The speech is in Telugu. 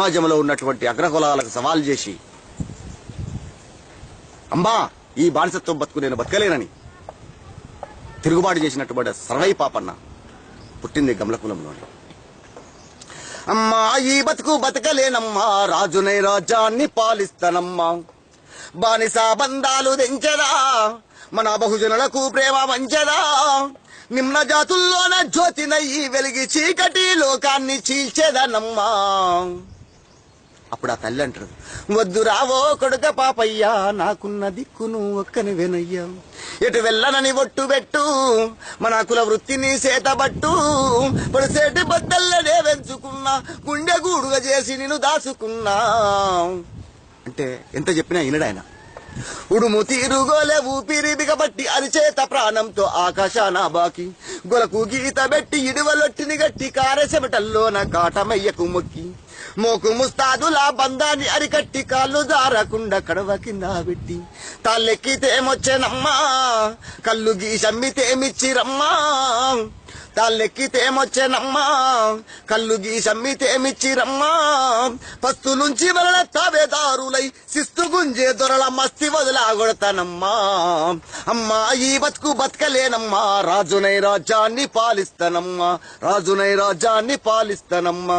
సమాజంలో ఉన్నటువంటి అగ్రకులాలకు సవాల్ చేసి అమ్మా ఈ బానిసత్వం బతుకు నేను బతకలేనని తిరుగుబాటు చేసినటువంటి సర్వై పాపన్న పుట్టింది గమలకులంలోని. అమ్మా ఈ బతుకు బతకలేనమ్మా రాజునై రాజ్యాన్ని పాలిస్తానమ్మా. బానిస బంధాలు తెంచదా మన బహుజనులకు ప్రేమ మంచదా నిమ్న జాతుల్లోన జ్యోతినయ్యి వెలిగి చీకటి లోకాన్ని చీల్చేదనమ్మా. అప్పుడు ఆ తల్లి అంటారు వద్దు రావో కొడుక పాపయ్యా నాకున్న దిక్కును ఒక్కని వెనయ్యా. ఎటు వెళ్ళనని ఒట్టు పెట్టు మన కుల వృత్తిని సేతబట్టు పొడిసేటి బద్దల్లనే వెంచుకున్నా గుండె గూడుగా చేసి నేను దాచుకున్నా. అంటే ఎంత చెప్పినా వినడాయన ఉడుము తీరుగోలే ఊపిరి బిగబట్టి అరిచేత ప్రాణంతో ఆకాశాన బాకి. గొలకు గీత పెట్టి ఇడువలొట్టిని గట్టి కారచెమటల్లోన కాటమయ్యకు మొక్కి. మోకు ముస్తాదులా బంధాన్ని అరికట్టి కాళ్ళు దారకుండా కడవ కింద పెట్టి తాళ్ళెక్కితేమొచ్చేనమ్మా కళ్ళు గీసమ్మితేమిచ్చిరమ్మా తాళ్ళెక్కితేమొచ్చేనమ్మా కళ్ళు గీసమ్మితే ఏమిచ్చిరమ్మా పస్తులుంచి వలన తావేదారులై శిస్తు గుంజే దొరల మస్తి వదిలాగొడతానమ్మా అమ్మా ఈ బతుకు బతకలేనమ్మా. రాజునై రాజ్యాన్ని పాలిస్తానమ్మా. రాజునై రాజ్యాన్ని పాలిస్తానమ్మా.